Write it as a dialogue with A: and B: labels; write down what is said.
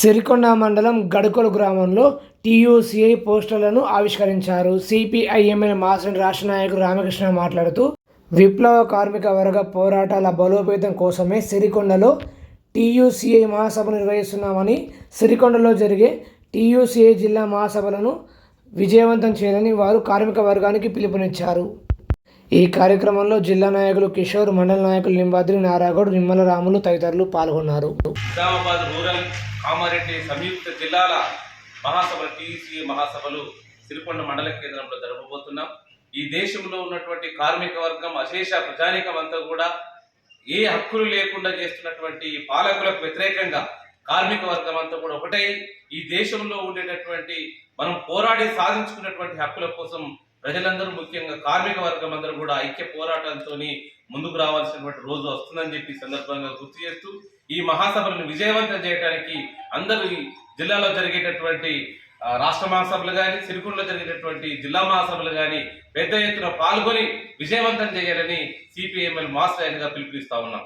A: సిరికొండ మండలం గడుకొలు గ్రామంలో టీయూసీఐ పోస్టర్లను ఆవిష్కరించారు. సిపిఐఎంఎల్ మాసన్ రాష్ట్ర నాయకుడు రామకృష్ణ మాట్లాడుతూ విప్లవ కార్మిక వర్గ పోరాటాల బలోపేతం కోసమే సిరికొండలో టీయూసీఐ మహాసభ నిర్వహిస్తున్నామని సిరికొండలో జరిగే టీయూసీఐ జిల్లా మహాసభలను విజయవంతం చేయాలని వారు కార్మిక వర్గానికి పిలుపునిచ్చారు. ఈ కార్యక్రమంలో జిల్లా నాయకులు కిషోర్ మండల నాయకులు లింబాద్రి నారాగౌడ్ నిమ్మల రాములు తదితరులు పాల్గొన్నారు.
B: నిజామాబాద్ రూరల్ కామారెడ్డి సంయుక్త జిల్లాల మహాసభలు టీసీ మహాసభలు సిరికొండ మండల కేంద్రంలో జరపబోతున్నాం. ఈ దేశంలో ఉన్నటువంటి కార్మిక వర్గం అశేష ప్రజానికం అంతా కూడా ఏ హక్కులు లేకుండా చేస్తున్నటువంటి పాలకులకు వ్యతిరేకంగా కార్మిక వర్గం అంతా కూడా ఒకటై ఈ దేశంలో ఉండేటటువంటి మనం పోరాడి సాధించుకున్నటువంటి హక్కుల కోసం ప్రజలందరూ ముఖ్యంగా కార్మిక వర్గం అందరూ కూడా ఐక్య పోరాటంతో ముందుకు రావాల్సినటువంటి రోజు వస్తుందని చెప్పి సందర్భంగా గుర్తు చేస్తూ ఈ మహాసభలను విజయవంతం చేయడానికి అందరూ ఈ జిల్లాలో జరిగేటటువంటి రాష్ట్ర మహాసభలు కానీ సిరికొండలో జరిగేటటువంటి జిల్లా మహాసభలు కానీ పెద్ద ఎత్తున పాల్గొని విజయవంతం చేయాలని సిపిఎంఎల్ మాస్టర్ ఆయనగా పిలుపునిస్తా ఉన్నాం.